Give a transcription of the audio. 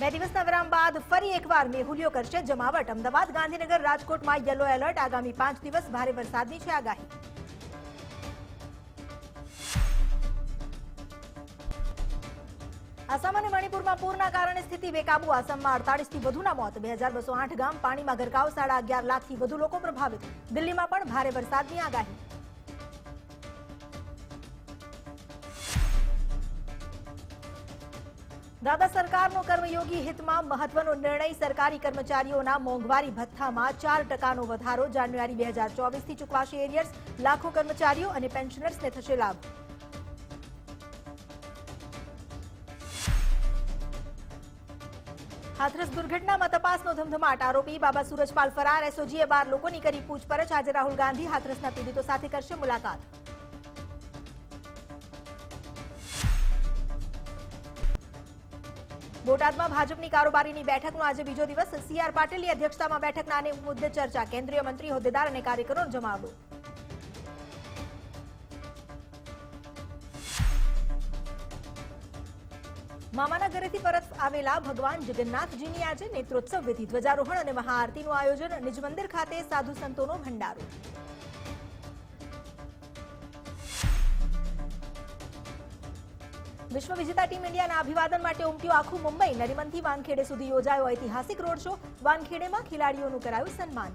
બે દિવસના વિરામ બાદ ફરી એકવાર મેહુલિયો કરશે જમાવટ. અમદાવાદ, ગાંધીનગર, રાજકોટમાં યલો એલર્ટ. આગામી પાંચ દિવસ ભારે વરસાદની છે આગાહી. આસામ અને મણિપુરમાં પૂરના કારણે સ્થિતિ બેકાબુ. આસામમાં અડતાળીસથી વધુના મોત. બે હજાર બસો આઠ ગામ પાણીમાં ગરકાવ. સાડા અગિયાર લાખથી વધુ લોકો પ્રભાવિત. દિલ્હીમાં પણ ભારે વરસાદની આગાહી. દાદા સરકારનો કર્મયોગી હિતમાં મહત્વનો નિર્ણય સરકારી કર્મચારીઓના મોંઘવારી ભથ્થામાં ચાર ટકાનો વધારો જાન્યુઆરી બે હજાર ચોવીસથી ચૂકવાશે એરિયર્સ, લાખો કર્મચારીઓ અને પેન્શનર્સને થશે લાભ. હાથરસ દુર્ઘટનામાં તપાસનો ધમધમાટ, આરોપી બાબા સુરજપાલ ફરાર, એસઓજીએ બાર લોકોની કરી પૂછપરછ, આજે રાહુલ ગાંધી હાથરસના પીડિતો સાથે કરશે મુલાકાત. બોટાદમાં ભાજપની કારોબારીની બેઠકનો આજે બીજો દિવસ. સીઆર પાટીલની અધ્યક્ષતામાં બેઠકના અને મુદ્દે ચર્ચા. કેન્દ્રીય મંત્રી, હોદ્દેદાર અને કાર્યકરોનો જમાવડો. મામાના ઘરેથી પરત આવેલા ભગવાન જગન્નાથજીની આજે નેત્રોત્સવ વિધિ ધ્વજારોહણ અને મહાઆરતીનું આયોજન નિજ મંદિર ખાતે સાધુ સંતોનો ભંડારો. વિશ્વ વિજેતા ટીમ ઇન્ડિયાના અભિવાદન માટે ઉમટ્યું આખું મુંબઈ. નરીમનથી વાનખેડે સુધી યોજાયો ઐતિહાસિક રોડ શો. વાનખેડેમાં ખેલાડીઓનું કરાયું સન્માન.